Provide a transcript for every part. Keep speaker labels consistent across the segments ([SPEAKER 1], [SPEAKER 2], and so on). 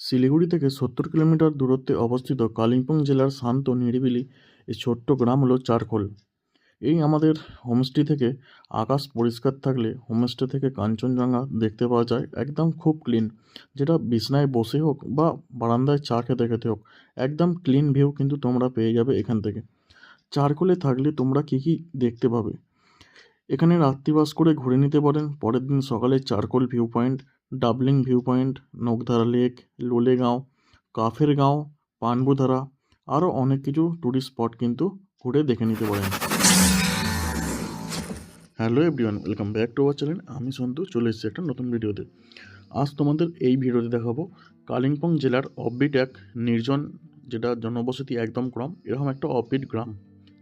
[SPEAKER 1] শিলিগুড়ি থেকে সত্তর কিলোমিটার দূরত্বে অবস্থিত কালিম্পং জেলার শান্ত নিরিবিলি এই ছোট্ট গ্রাম হলো চারখোল এই আমাদের হোমস্টে থেকে আকাশ পরিষ্কার থাকলে হোমস্টে থেকে কাঞ্চনজঙ্ঘা দেখতে পাওয়া যায় একদম খুব ক্লিন যেটা বিছনায় বসে হোক বা বারান্দায় চা খেতে খেতে হোক, একদম ক্লিন ভিউ কিন্তু তোমরা পেয়ে যাবে এখান থেকে। চারকোলে থাকলে তোমরা কী কী দেখতে পাবে? এখানে রাত্রিবাস করে ঘুরে নিতে পারেন, পরের দিন সকালে Charkhole view point Dabling view point Nokdhara lake Lolegaon Kafer Gaon, Panbudhara আরও অনেক কিছু ট্যুরিস্ট স্পট কিন্তু ঘুরে দেখে নিতে পারেন। Hello everyone welcome back to our channel আমি সন্তু, চলে এসেছি একটা নতুন ভিডিওতে। আজ তোমাদের এই ভিডিওতে দেখাবো কালিম্পং জেলার অফবিট এক নির্জন, যেটা জনবসতি একদম কম, এরকম একটা অফবিট গ্রাম,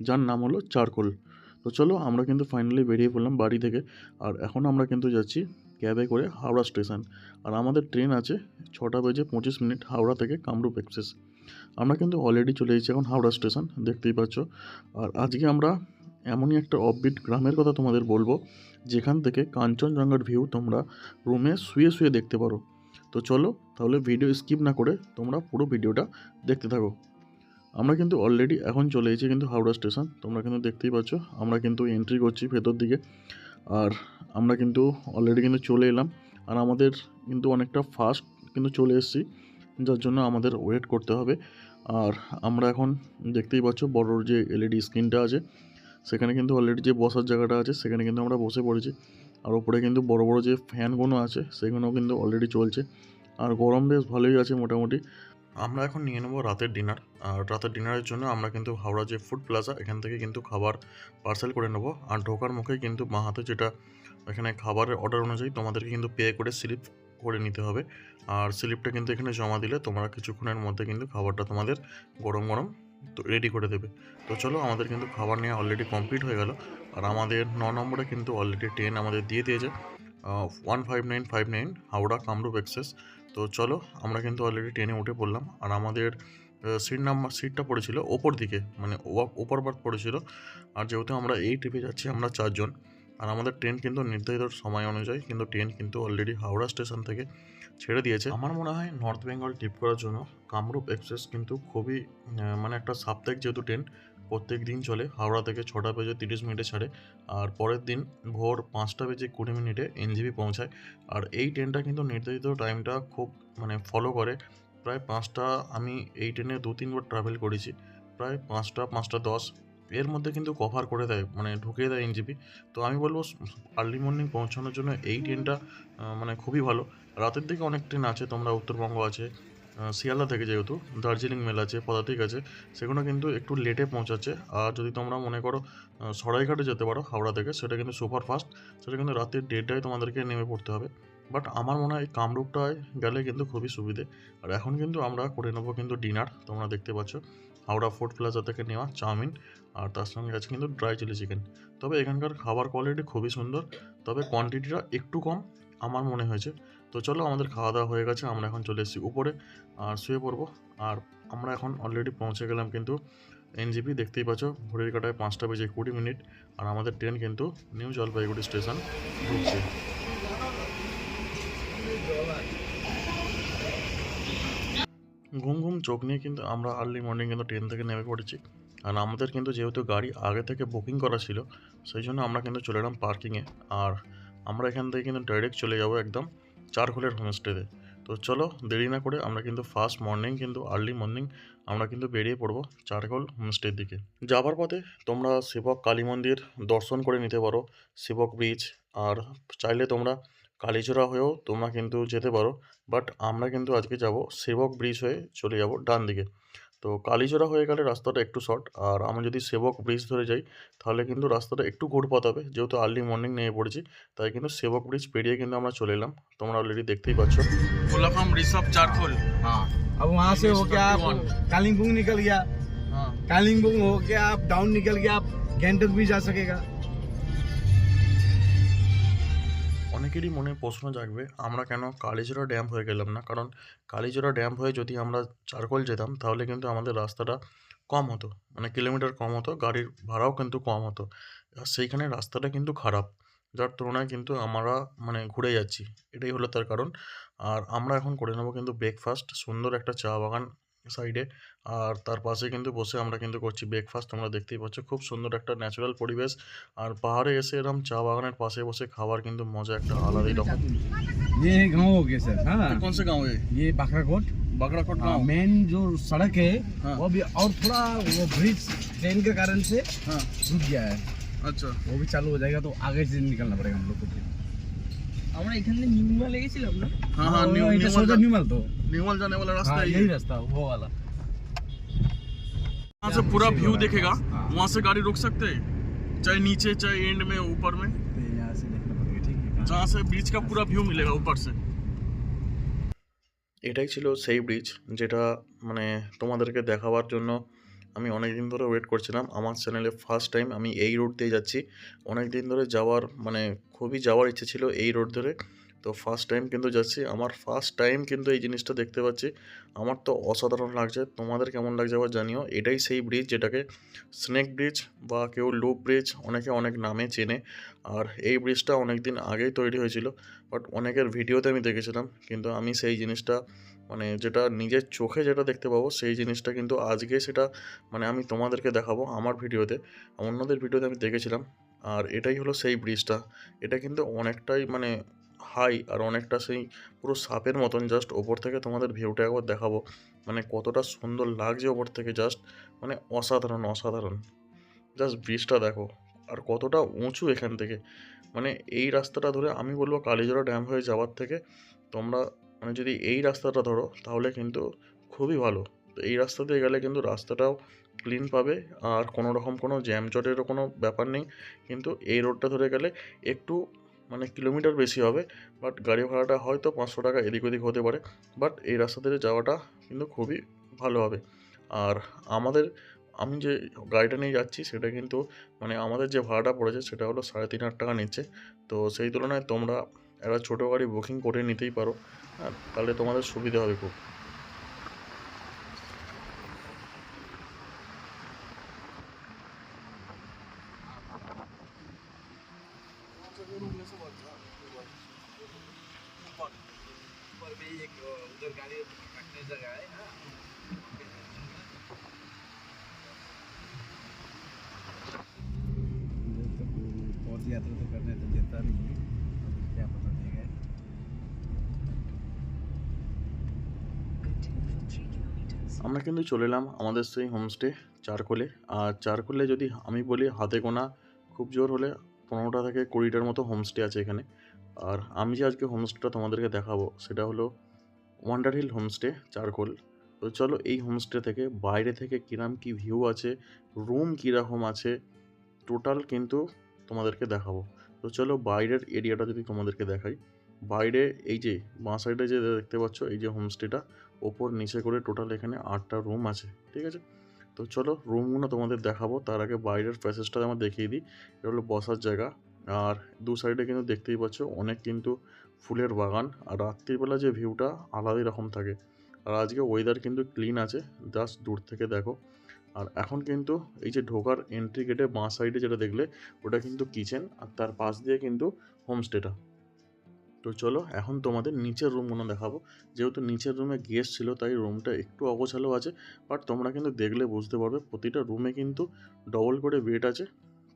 [SPEAKER 1] যার নাম হলো চারকোল। তো চলো আমরা কিন্তু ফাইনালি বেরিয়ে পড়লাম বাড়ি থেকে। আর এখন আমরা কিন্তু যাচ্ছি ক্যাবে করে হাওড়া স্টেশন। আর আমাদের ট্রেন আছে ছটা বেজে পঁচিশ মিনিট হাওড়া থেকে কামরূপ এক্সপ্রেস। আমরা কিন্তু অলরেডি চলে এসেছি এখন হাওড়া স্টেশন, দেখতেই পাচ্ছ। আর আজকে আমরা এমনই একটা অফবিট গ্রামের কথা তোমাদের বলব, যেখান থেকে কাঞ্চনজঙ্ঘার ভিউ তোমরা রুমে শুয়ে শুয়ে দেখতে পারো। তো চলো, তাহলে ভিডিও স্কিপ না করে তোমরা পুরো ভিডিওটা দেখতে থাকো। আমরা কিন্তু অলরেডি এখন চলে এসেছি কিন্তু হাওড়া স্টেশন, তোমরা কিন্তু দেখতেই পাচ্ছ। আমরা কিন্তু এন্ট্রি করছি ভেতর দিকে। আর আমরা কিন্তু অলরেডি কিন্তু চলে এলাম। আর আমাদের কিন্তু অনেকটা ফাস্ট কিন্তু চলে এসেছি, যার জন্য আমাদের ওয়েট করতে হবে। আর আমরা এখন দেখতেই পাচ্ছ বড় যে এলইডি স্ক্রিনটা আছে, সেখানে কিন্তু অলরেডি যে বসার জায়গাটা আছে, সেখানে কিন্তু আমরা বসে পড়েছি। আর ওপরে কিন্তু বড় বড় যে ফ্যানগুলো আছে, সেগুলো কিন্তু অলরেডি চলছে। আর গরম বেশ ভালোই আছে মোটামুটি। আমরা এখন নিয়ে নেব রাতের ডিনার রাতের ডিনারের জন্য আমরা কিন্তু হাওড়া যে ফুড প্লাজা এখান থেকে কিন্তু খাবার পার্সেল করে নেব। আর ঢোকার মুখে কিন্তু বাঁ হাতে যেটা এখানে খাবারের অর্ডার অনুযায়ী তোমাদেরকে কিন্তু পে করে স্লিপ করে নিতে হবে। আর স্লিপটা কিন্তু এখানে জমা দিলে তোমরা কিছুক্ষণের মধ্যে কিন্তু খাবারটা তোমাদের গরম গরম তো রেডি করে দেবে। তো চলো আমাদের কিন্তু খাবার নিয়ে অলরেডি কমপ্লিট হয়ে গেল। আর আমাদের ন নম্বরে কিন্তু অলরেডি ট্রেন আমাদের দিয়ে দিয়েছে। One five nine five nine Howrah Kamrup express তো চলো আমরা কিন্তু অলরেডি ট্রেনে উঠে পড়লাম। আর আমাদের সিট নাম্বার সিটটা পড়েছিল ওপর দিকে মানে ওপর বার্থ পড়েছিল। আর যেহেতু আমরা এই ট্রিপে যাচ্ছি, আমরা চারজন, আর আমাদের ট্রেন কিন্তু নির্ধারিত সময় অনুযায়ী, কিন্তু ট্রেন কিন্তু অলরেডি হাওড়া স্টেশন থেকে ছেড়ে দিয়েছে। আমার মনে হয় নর্থ বেঙ্গল ট্রিপ করার জন্য কামরূপ এক্সপ্রেস কিন্তু খুবই মানে একটা সাপ্তাহিক যেহেতু ট্রেন প্রত্যেক দিন চলে। হাওড়া থেকে ছটা বেজে তিরিশ মিনিটে ছাড়ে, আর পরের দিন ভোর পাঁচটা বেজে কুড়ি মিনিটে এনজিবি পৌঁছায়। আর এই ট্রেনটা কিন্তু নির্ধারিত টাইমটা খুব মানে ফলো করে। প্রায় পাঁচটা, আমি এই ট্রেনে দু তিনবার ট্রাভেল করেছি। প্রায় পাঁচটা পাঁচটা দশ। এর মধ্যে কিন্তু কভার করে দেয় মানে ঢুকিয়ে দেয় এনজিপি তো আমি বলব আর্লি মর্নিং পৌঁছানোর জন্য এই ট্রেনটা মানে খুবই ভালো। রাতের দিকে অনেক ট্রেন আছে, তোমরা উত্তরবঙ্গ আছে শিয়ালদা থেকে যেহেতু, দার্জিলিং মেল আছে, পদাতিক আছে, সেগুলো কিন্তু একটু লেটে পৌঁছাচ্ছে। আর যদি তোমরা মনে করো সরাইঘাটে যেতে পারো, হাওড়া থেকে, সেটা কিন্তু সুপার ফাস্ট সেটা কিন্তু রাতের দেড়টায় তোমাদেরকে নেমে পড়তে হবে। বাট আমার মনে হয় কামরূপটায় গেলে কিন্তু খুবই সুবিধে। আর এখন কিন্তু আমরা করে নেব কিন্তু ডিনার, তোমরা দেখতে পাচ্ছ। হাওড়া ফুড প্লাজা থেকে নেওয়া চাউমিন, আর তার সঙ্গে আছে কিন্তু ড্রাই চিলি চিকেন তবে এখানকার খাবার কোয়ালিটি খুবই সুন্দর, তবে কোয়ান্টিটিটা একটু কম, আমার মনে হয়েছে। তো চলো আমাদের খাওয়া দাওয়া হয়ে গেছে, আমরা এখন চলে এসেছি উপরে, আর শুয়ে পড়ব। আর আমরা এখন অলরেডি পৌঁছে গেলাম কিন্তু এনজিপি দেখতেই পাচ্ছ, ঘড়ির কাটায় পাঁচটা বেজে কুড়ি মিনিট, আর আমাদের ট্রেন কিন্তু নিউ জলপাইগুড়ি স্টেশন ঢুকছে। ঘুম ঘুম, চোখ নিয়ে কিন্তু আমরা আর্লি মর্নিং কিন্তু ট্রেন থেকে নেমে পড়েছি। আর আমাদের কিন্তু যেহেতু গাড়ি আগে থেকে বুকিং করা ছিল, সেই জন্য আমরা কিন্তু চলে এলাম পার্কিংয়ে আর আমরা এখান থেকে কিন্তু ডাইরেক্ট চলে যাব একদম চারখোলের হোমস্টেতে তো। চলো দেরি না করে আমরা কিন্তু ফার্স্ট মর্নিং কিন্তু আর্লি মর্নিং আমরা কিন্তু বেরিয়ে পড়ব চারখোল হোমস্টের দিকে। যাবার পথে তোমরা শিবক কালী মন্দির দর্শন করে নিতে পারো, শিবক ব্রিজ আর চাইলে তোমরা কালীচূড়া হয়েও তোমরা কিন্তু যেতে পারো বাট আমরা কিন্তু আজকে যাব সেবক ব্রিজ হয়ে চলে যাব ডান দিকে তো কালীচূড়া হয়ে গেলে রাস্তাটা একটু শর্ট আর আমি যদি সেবক ব্রিজ ধরে যাই তাহলে কিন্তু রাস্তাটা একটু ঘুরপথ হবে যেহেতু আর্লি মর্নিং নিয়ে পড়েছি তাই কিন্তু সেবক ব্রিজ পেরিয়ে কিন্তু আমরা চলে এলাম তোমরা অলরেডি দেখতেই পাচ্ছ
[SPEAKER 2] कोलाफाम रिसॉप चारकोल
[SPEAKER 3] हाँ अब वहाँ से होके आप कालिम्पोंग निकल गया
[SPEAKER 2] हाँ
[SPEAKER 3] कालिम्पोंग होके आप डाउन निकल गया आप गैंगटक भी जा सकेगा
[SPEAKER 1] অনেকেরই মনে প্রশ্ন জাগবে, আমরা কেন কালীচূড়া ড্যাম হয়ে গেলাম না? কারণ কালীচূড়া ড্যাম হয়ে যদি আমরা চারকোল যেতাম, তাহলে কিন্তু আমাদের রাস্তাটা কম হতো। মানে কিলোমিটার কম হতো, গাড়ির ভাড়াও কিন্তু কম হতো। আর সেইখানে রাস্তাটা কিন্তু খারাপ। যার তুলনায় কিন্তু আমরা মানে ঘুরে যাচ্ছি। এটাই হলো তার কারণ। আর আমরা এখন করে নেব কিন্তু ব্রেকফাস্ট সুন্দর একটা চা বাগান সাইডে আর তার পাশে কিন্তু বসে আমরা কিন্তু করছি ব্রেকফাস্ট তোমরা দেখতেই পাচ্ছ খুব সুন্দর একটা ন্যাচারাল পরিবেশ আর পাহাড়ে এসে এরকম চা বাগানের পাশে বসে খাবার কিন্তু মজা একটা আলাদাই রকম
[SPEAKER 3] ये गांव हो गया सर हाँ
[SPEAKER 2] कौन से गांव है
[SPEAKER 3] ये बाखराकोट
[SPEAKER 2] बकराकोट
[SPEAKER 3] हाँ,
[SPEAKER 2] गांव
[SPEAKER 3] मेन जो सड़क है
[SPEAKER 2] हाँ।
[SPEAKER 3] वो भी और थोड़ा वो ब्रिज ट्रेन के कारण से
[SPEAKER 2] हाँ
[SPEAKER 3] रुक गया है
[SPEAKER 2] अच्छा
[SPEAKER 3] वो भी चालू हो जाएगा तो आगे से निकलना पड़ेगा हम लोग को फिर।
[SPEAKER 4] আমরা এখানে নিউমাল লেগেছিলাম না
[SPEAKER 2] हाँ हाँ
[SPEAKER 3] वो
[SPEAKER 2] न्यू
[SPEAKER 3] इधर
[SPEAKER 2] न्यूमल
[SPEAKER 3] सोचा
[SPEAKER 2] जा-
[SPEAKER 3] न्यूमल तो
[SPEAKER 2] न्यूमल जाने वाला रास्ता
[SPEAKER 3] हाँ
[SPEAKER 2] है
[SPEAKER 3] यही
[SPEAKER 2] ये
[SPEAKER 3] रास्ता वो वाला
[SPEAKER 2] वहाँ से पूरा व्यू देखेगा
[SPEAKER 3] हाँ।
[SPEAKER 2] वहाँ से गाड़ी रोक सकते हैं चाहे नीचे चाहे एंड में ऊपर में
[SPEAKER 3] तो यहाँ से देखना पड़ेगा ठीक है कहाँ-
[SPEAKER 2] जहाँ से बीच का पूरा व्यू मिलेगा ऊपर से
[SPEAKER 1] এটাই ছিল সেই ব্রিজ যেটা মানে তোমাদেরকে দেখাবার জন্য আমি অনেক দিন ধরে ওয়েট করছিলাম। আমার চ্যানেলে ফার্স্ট টাইম আমি এই রোড দিয়ে যাচ্ছি। অনেক দিন ধরে যাওয়ার মানে খুবই যাওয়ার ইচ্ছে ছিল এই রোড ধরে। তো ফার্স্ট টাইম কিন্তু যাচ্ছি। আমার ফার্স্ট টাইম কিন্তু এই জিনিসটা দেখতে পাচ্ছি। আমার তো অসাধারণ লাগছে। তোমাদের কেমন লাগছে আবার জানিও। এটাই সেই ব্রিজ যেটাকে স্নেক ব্রিজ বা কেউ লুপ ব্রিজ অনেকে অনেক নামে চেনে। আর এই ব্রিজটা অনেক দিন আগেই তৈরি হয়েছিল। বাট অনেকের ভিডিওতে আমি দেখেছিলাম। কিন্তু আমি সেই জিনিসটা মানে যেটা নিজের চোখে যেটা দেখতে পাবো, সেই জিনিসটা কিন্তু আজকে সেটা মানে আমি তোমাদেরকে দেখাবো আমার ভিডিওতে। অন্যদের ভিডিওতে আমি দেখেছিলাম। আর এটাই হলো সেই ব্রিজটা এটা কিন্তু অনেকটাই মানে হাই আর অনেকটা সেই পুরো সাপের মতন জাস্ট ওপর থেকে তোমাদের ভিউটা একবার দেখাবো। মানে কতটা সুন্দর লাগছে ওপর থেকে জাস্ট মানে অসাধারণ অসাধারণ। জাস্ট ব্রিজটা দেখো। আর কতটা উঁচু এখান থেকে। মানে এই রাস্তাটা ধরে আমি বলব কালীজোড়া ড্যাম হয়ে যাওয়ার থেকে তোমরা মানে যদি এই রাস্তাটা ধরো, তাহলে কিন্তু খুবই ভালো। তো এই রাস্তা দিয়ে গেলে কিন্তু রাস্তাটাও ক্লিন পাবে, আর কোনো রকম কোনো জ্যাম জটেরও কোনো ব্যাপার নেই। কিন্তু এই রোডটা ধরে গেলে একটু মানে কিলোমিটার বেশি হবে বাট গাড়ি ভাড়াটা হয়তো পাঁচশো টাকা এদিক ওদিক হতে পারে বাট এই রাস্তা দিয়ে যাওয়াটা কিন্তু খুবই ভালো হবে। আর আমাদের, আমি যে গাড়িটা নিয়ে যাচ্ছি, সেটা কিন্তু মানে আমাদের যে ভাড়াটা পড়েছে, সেটা হলো সাড়ে তিন হাজার টাকা নিচ্ছে। তো সেই তুলনায় তোমরা একটা ছোটো গাড়ি বুকিং করে নিতেই পারো হ্যাঁ তাহলে তোমাদের সুবিধা হবে খুব
[SPEAKER 3] ऊपर भी एक उधर गाड़ी रखने जगह है हाँ। इधर तो कोई पौध यात्रा तो करने तो देता नहीं है
[SPEAKER 1] আমরা কিন্তু চলে এলাম আমাদের সেই হোমস্টে চারকোলে। আর চারকোলে যদি আমি বলি হাতে গোনা, খুব জোর হলে পনেরোটা থেকে কুড়িটার মতো হোমস্টে আছে এখানে। আর আমি যে আজকে হোমস্টেটা তোমাদেরকে দেখাবো, সেটা হলো ওয়ান্ডার হিল হোমস্টে চারকোল। তো চলো এই হোমস্টে থেকে বাইরে থেকে কিরাম কি ভিউ আছে রুম কীরকম আছে টোটাল কিন্তু তোমাদেরকে দেখাবো। তো চলো বাইরের এরিয়াটা যদি তোমাদেরকে দেখাই। বাইরে এই যে বাঁ সাইডে যে দেখতে পাচ্ছ, এই যে হোমস্টেটা ওপর নিচে করে টোটাল এখানে আটটা রুম আছে, ঠিক আছে? তো চলো রুমগুলো তোমাদের দেখাবো, তার আগে বাইরের প্যাসেজটা আমার দেখিয়ে দিই। এটা হলো বসার জায়গা, আর দু সাইডে কিন্তু দেখতেই পাচ্ছ অনেক কিন্তু ফুলের বাগান, আর রাত্রিবেলা যে ভিউটা আলাদাই রকম থাকে। আর আজকে ওয়েদার কিন্তু ক্লিন আছে জাস্ট দূর থেকে দেখো। আর এখন কিন্তু এই যে ঢোকার এন্ট্রি গেটে বাঁ সাইডে যেটা দেখলে, ওটা কিন্তু কিচেন আর তার পাশ দিয়ে কিন্তু হোমস্টেটা তো চলো, এখন তোমাদের নিচের রুমগুলো দেখাবো। যেহেতু নিচের রুমে গেস্ট ছিল, তাই রুমটা একটু অগোছালো আছে। বাট তোমরা কিন্তু দেখলে বুঝতে পারবে, প্রতিটা রুমে কিন্তু ডবল করে বেড আছে।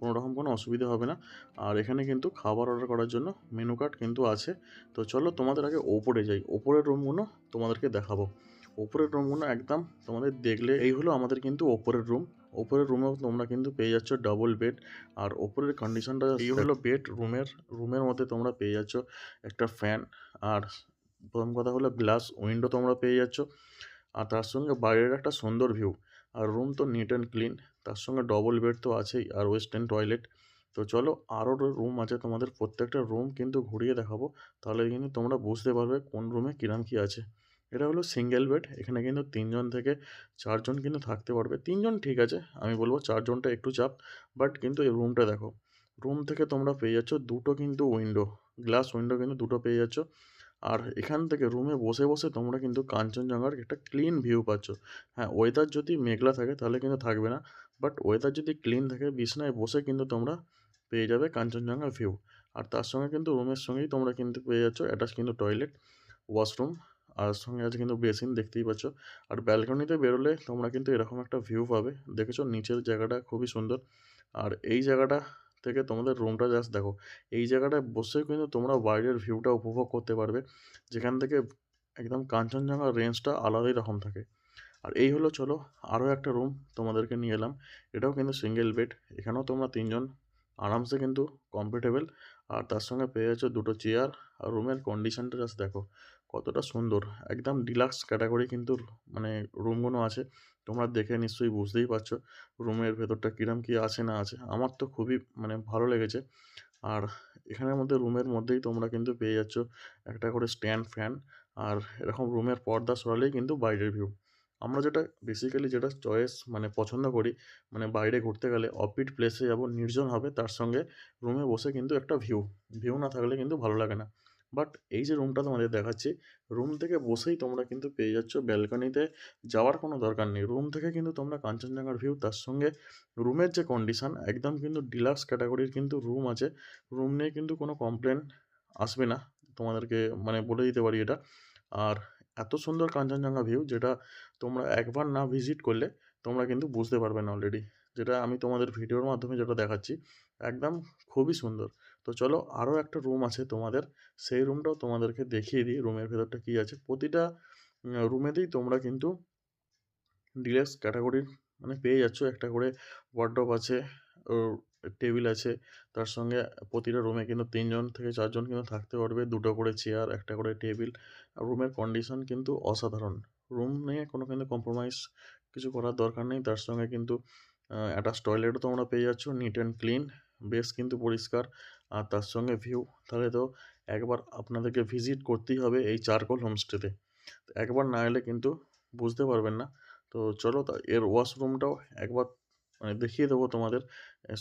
[SPEAKER 1] কোনো রকম কোনো অসুবিধা হবে না। আর এখানে কিন্তু খাবার অর্ডার করার জন্য মেনু কার্ড কিন্তু আছে। তো চলো, তোমাদের আগে ওপরে যাই। ওপরের রুমগুলো তোমাদেরকে দেখাবো। ওপরের রুমগুলো একদম তোমাদের দেখলে এই হলো আমাদের কিন্তু ওপরের রুম ওপরের রুমেও তোমরা কিন্তু পেয়ে যাচ্ছ ডবল বেড আর ওপরের কন্ডিশনটা এই হলো বেড রুমের রুমের মধ্যে তোমরা পেয়ে যাচ্ছ একটা ফ্যান আর প্রথম কথা হলো গ্লাস উইন্ডো তোমরা পেয়ে যাচ্ছ আর তার সঙ্গে বাইরের একটা সুন্দর ভিউ আর রুম তো নিট অ্যান্ড ক্লিন তার সঙ্গে ডবল বেড তো আছেই আর ওয়েস্টার্ন টয়লেট তো চলো আরও রুম আছে তোমাদের প্রত্যেকটা রুম কিন্তু ঘুরিয়ে দেখাবো তাহলে কিন্তু তোমরা বুঝতে পারবে কোন রুমে কিরাম কী আছে। এটা হলো সিঙ্গেল বেড এখানে কিন্তু তিনজন থেকে চারজন কিন্তু থাকতে পারবে। তিনজন ঠিক আছে, আমি বলব চারজনটা একটু চাপ বাট কিন্তু এই রুমটা দেখো রুম থেকে তোমরা পেয়ে যাচ্ছ দুটো কিন্তু উইন্ডো গ্লাস উইন্ডো কিন্তু দুটো পেয়ে যাচ্ছ। আর এখান থেকে রুমে বসে বসে তোমরা কিন্তু কাঞ্চনজঙ্ঘার একটা ক্লিন ভিউ পাচ্ছ। হ্যাঁ ওয়েদার যদি মেঘলা থাকে তাহলে কিন্তু থাকবে না বাট ওয়েদার যদি ক্লিন থাকে, বিছনায় বসে কিন্তু তোমরা পেয়ে যাবে কাঞ্চনজঙ্ঘা ভিউ আর তার সঙ্গে কিন্তু রুমের সঙ্গেই তোমরা কিন্তু পেয়ে যাচ্ছ অ্যাটাচ কিন্তু টয়লেট ওয়াশরুম আর সঙ্গে আছে কিন্তু বেসিন দেখতেই পাচ্ছ। আর ব্যালকনিতে বেরোলে তোমরা কিন্তু এরকম একটা ভিউ পাবে। দেখেছ? নিচের জায়গাটা খুবই সুন্দর। আর এই জায়গাটা থেকে তোমাদের রুমটা জাস্ট দেখো। এই জায়গাটায় বসেও কিন্তু তোমরা বাইরের ভিউটা উপভোগ করতে পারবে। যেখান থেকে একদম কাঞ্চনজঙ্ঘা রেঞ্জটা আলাদাই রকম থাকে। আর এই হলো চলো আরও একটা রুম তোমাদেরকে নিয়ে এলাম। এটাও কিন্তু সিঙ্গেল বেড এখানেও তোমরা তিনজন আরামসে কিন্তু কমফোর্টেবল আর তার সঙ্গে পেয়ে যাচ্ছ দুটো চেয়ার আর রুমের কন্ডিশনটা জাস্ট দেখো। কতটা সুন্দর। একদম ডিলাক্স ক্যাটাগরি কিন্তু মানে রুমগুলো আছে। তোমরা দেখে নিশ্চয়ই বুঝতেই পারছ রুমের ভেতরটা কীরকম কী আছে না আছে। আমার তো খুবই মানে ভালো লেগেছে। আর এখানের মধ্যে রুমের মধ্যেই তোমরা কিন্তু পেয়ে যাচ্ছ একটা করে স্ট্যান্ড ফ্যান আর এরকম রুমের পর্দা সরালেই কিন্তু বাইরের ভিউ আমরা যেটা বেসিক্যালি যেটা চয়েস মানে পছন্দ করি মানে বাইরে ঘুরতে গেলে অফবিট প্লেসে যাব, নির্জন হবে, তার সঙ্গে রুমে বসে কিন্তু একটা ভিউ ভিউ না থাকলে কিন্তু ভালো লাগে না। বাট এই যে রুমটা তোমাদের দেখাচ্ছি রুম থেকে বসেই তোমরা কিন্তু পেয়ে যাচ্ছ ব্যালকনিতে যাওয়ার কোনো দরকার নেই। রুম থেকে কিন্তু তোমরা কাঞ্চনজঙ্ঘার ভিউ তার সঙ্গে রুমের যে কন্ডিশন একদম কিন্তু ডিলাক্স ক্যাটাগরির কিন্তু রুম আছে। রুম নিয়ে কিন্তু কোনো কমপ্লেন আসবে না। তোমাদেরকে মানে বলে দিতে পারি এটা। আর এত সুন্দর কাঞ্চনজঙ্ঘা ভিউ যেটা তোমরা একবার না ভিজিট করলে, তোমরা কিন্তু বুঝতে পারবে না অলরেডি যেটা আমি তোমাদের ভিডিওর মাধ্যমে যেটা দেখাচ্ছি, একদম খুবই সুন্দর। তো চলো আরও একটা রুম আছে তোমাদের। সেই রুমটাও তোমাদেরকে দেখিয়ে দিই রুমের ভেতরটা কী আছে। প্রতিটা রুমেতেই তোমরা কিন্তু ডিলাক্স ক্যাটাগরির মানে পেয়ে যাচ্ছ। একটা করে ওয়ার্ড্রপ আছে টেবিল আছে। তার সঙ্গে প্রতিটা রুমে কিন্তু তিনজন থেকে চারজন কিন্তু থাকতে পারবে। দুটো করে চেয়ার একটা করে টেবিল রুমের কন্ডিশন কিন্তু অসাধারণ। রুম নিয়ে কোনো কিন্তু কম্প্রোমাইজ কিছু করার দরকার নেই। তার সঙ্গে কিন্তু অ্যাটাচ টয়লেটও তোমরা পেয়ে যাচ্ছ। নিট অ্যান্ড ক্লিন বেশ কিন্তু পরিষ্কার। আর তার সঙ্গে ভিউ তাহলে তো একবার আপনাদেরকে ভিজিট করতেই হবে এই চারকোল হোমস্টেতে একবার না এলে কিন্তু বুঝতে পারবেন না। তো চলো এর ওয়াশরুমটাও একবার মানে দেখিয়ে দেবো তোমাদের।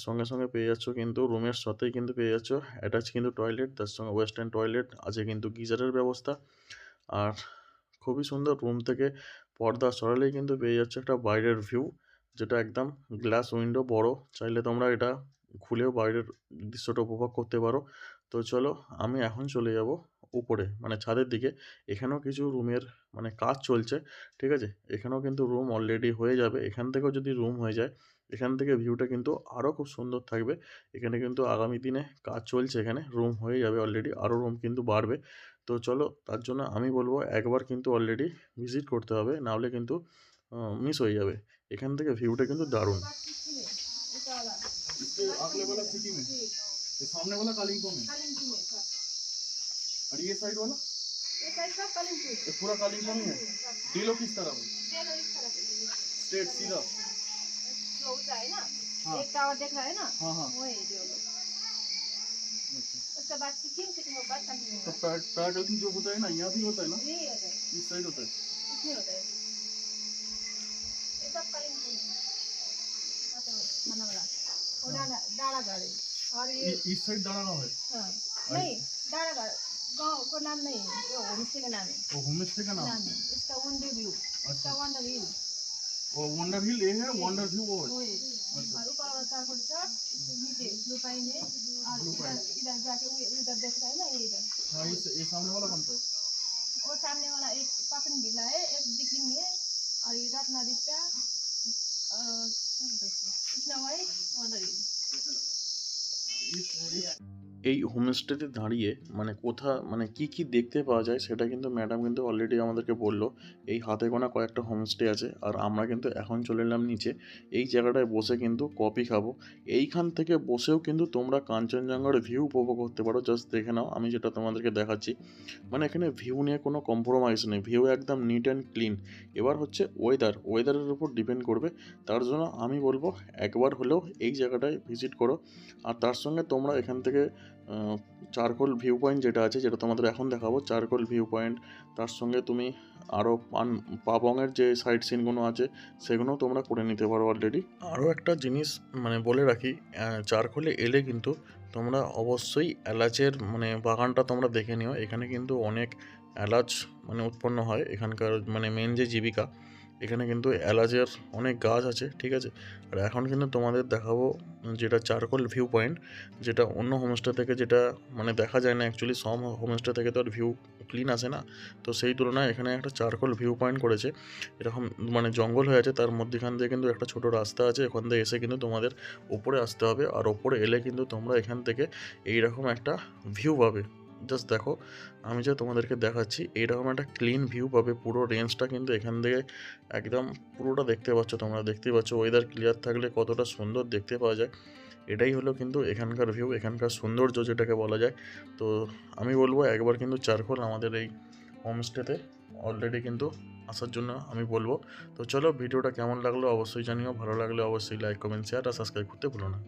[SPEAKER 1] সঙ্গে সঙ্গে পেয়ে যাচ্ছ কিন্তু রুমের সাথেই কিন্তু পেয়ে যাচ্ছ অ্যাটাচ কিন্তু টয়লেট তার সঙ্গে ওয়েস্টার্ন টয়লেট আছে কিন্তু গিজারের ব্যবস্থা। আর খুবই সুন্দর রুম থেকে পর্দা সরালেই কিন্তু পেয়ে যাচ্ছে একটা বাইরের ভিউ যেটা একদম গ্লাস উইন্ডো বড়, চাইলে তোমরা এটা খুলেও বাইরের দৃশ্যটা উপভোগ করতে পারো। তো চলো, আমি এখন চলে যাব উপরে মানে ছাদের দিকে। এখানেও কিছু রুমের মানে কাজ চলছে, ঠিক আছে? এখানেও কিন্তু রুম অলরেডি হয়ে যাবে। এখান থেকেও যদি রুম হয়ে যায়, এখান থেকে ভিউটা কিন্তু আরও খুব সুন্দর থাকবে। এখানে কিন্তু আগামী দিনে কাজ চলছে এখানে রুম হয়ে যাবে অলরেডি আরও রুম কিন্তু বাড়বে। তো চলো, তার জন্য আমি বলব, একবার কিন্তু অলরেডি ভিজিট করতে হবে, নাহলে কিন্তু মিস হয়ে যাবে। এখান থেকে ভিউটা কিন্তু দারুণ।
[SPEAKER 2] इसके अगले वाला सिटी में? ये सामने वाला कालिंगपोंग में और ये साइड वाला? ये पूरा कालिंगपोंग ही है? डीलो किस तरह है? स्ट्रेट सीधा। हाँ।
[SPEAKER 5] एक टावर देख रहा है ना?
[SPEAKER 2] हाँ हाँ।
[SPEAKER 5] वही जो लोग उसके बाद सिक्किम सिक्किम के बाद कंटिन्यू
[SPEAKER 2] तो पैडलिंग जो होता है ना यहाँ भी होता है ना?
[SPEAKER 5] होता है।
[SPEAKER 2] इस साइड होता है।
[SPEAKER 5] इसमें होता है। ये सब कालिम्पोङ है। हाँ, खाना वाला। वो डाँडा डाँडा घर और ये
[SPEAKER 2] इस साइड दाड़ा गाँव है
[SPEAKER 5] हाँ, नहीं डाँडा घर गाँव को नाम नहीं है ये होमस्टे का नाम है
[SPEAKER 2] वो होम का नाम
[SPEAKER 5] है इसका वंडर व्यू इसका वंडर व्यू
[SPEAKER 2] वो वंडर हिल ये है वंडर व्यू वो है
[SPEAKER 5] और ऊपर वाला चारकोल चौक नीचे ब्लू पाइन है और इधर जाके इधर देख रहा है ना ये इधर
[SPEAKER 2] हाँ ये सामने वाला कौन सा है
[SPEAKER 5] और सामने वाला एक पापन विला है एक दिक्लिंग है और ये रत्नादित्य
[SPEAKER 2] Давай, мандарин.
[SPEAKER 1] এই হোমস্টেতে দাঁড়িয়ে মানে কোথা মানে কি কি দেখতে পাওয়া যায় সেটা কিন্তু ম্যাডাম কিন্তু অলরেডি আমাদেরকে বলল। এই হাতে গোনা কয়েকটা হোমস্টে আছে আর আমরা কিন্তু এখন চলে এলাম নিচে। এই জায়গাটায় বসে কিন্তু কপি খাব। এইখান থেকে বসেও কিন্তু তোমরা কাঞ্চনজঙ্ঘার ভিউ উপভোগ করতে পারো। জাস্ট দেখে নাও, আমি যেটা তোমাদেরকে দেখাচ্ছি। মানে এখানে ভিউ নিয়ে কোনো কম্প্রোমাইজ নেই। ভিউ একদম নিট অ্যান্ড ক্লিন এবার হচ্ছে ওয়েদার ওয়েদারের উপর ডিপেন্ড করবে। তার জন্য আমি বলব একবার হলেও এই জায়গাটায় ভিজিট করো। আর তার সঙ্গে তোমরা এখান থেকে চারকোল ভিউ পয়েন্ট যেটা আছে, যেটা তোমাদের এখন দেখাবো, চারকোল ভিউ পয়েন্ট তার সঙ্গে তুমি আরও পান, পাবংয়ের যে সাইড সিনগুলো আছে সেগুলোও তোমরা করে নিতে পারো অলরেডি আরও একটা জিনিস মানে বলে রাখি চারকোলে এলে কিন্তু তোমরা অবশ্যই এলাচের মানে বাগানটা তোমরা দেখে নিও। এখানে কিন্তু অনেক এলাচ মানে উৎপন্ন হয়, এখানকার মানে মেন যে জীবিকা এখানে কিন্তু এলাচের অনেক গাছ আছে, ঠিক আছে? আর এখন কিন্তু তোমাদের দেখাবো যেটা চারকোল ভিউ পয়েন্ট, যেটা অন্য হোমস্টে থেকে যেটা মানে দেখা যায় না অ্যাকচুয়ালি সব হোমস্টে থেকে তো আর ভিউ ক্লিন আসে না। তো সেই তুলনায় এখানে একটা চারকোল ভিউ পয়েন্ট করেছে। এরকম মানে জঙ্গল হয়ে আছে, তার মধ্যেখান দিয়ে কিন্তু একটা ছোট রাস্তা আছে এখান দিয়ে এসে কিন্তু তোমাদের ওপরে আসতে হবে। আর ওপরে এলে কিন্তু তোমরা এখান থেকে এইরকম একটা ভিউ পাবে। জাস্ট দেখো, আমি যে তোমাদেরকে দেখাচ্ছি এইরকম একটা ক্লিন ভিউ পাবে, পুরো রেঞ্জটা কিন্তু এখান থেকে একদম পুরোটা দেখতে পাচ্ছ তোমরা দেখতে পাচ্ছ ওয়েদার ক্লিয়ার থাকলে কতটা সুন্দর দেখতে পাওয়া যায়। এটাই হলো কিন্তু এখানকার ভিউ এখানকার সৌন্দর্য যেটাকে বলা যায়। তো আমি বলব একবার কিন্তু চারকোল আমাদের এই হোমস্টেতে অলরেডি কিন্তু আসার জন্য আমি বলব। তো চলো, ভিডিওটা কেমন লাগল অবশ্যই জানিও, ভালো লাগলে অবশ্যই লাইক কমেন্ট শেয়ার আর সাবস্ক্রাইব করতে ভুলো না।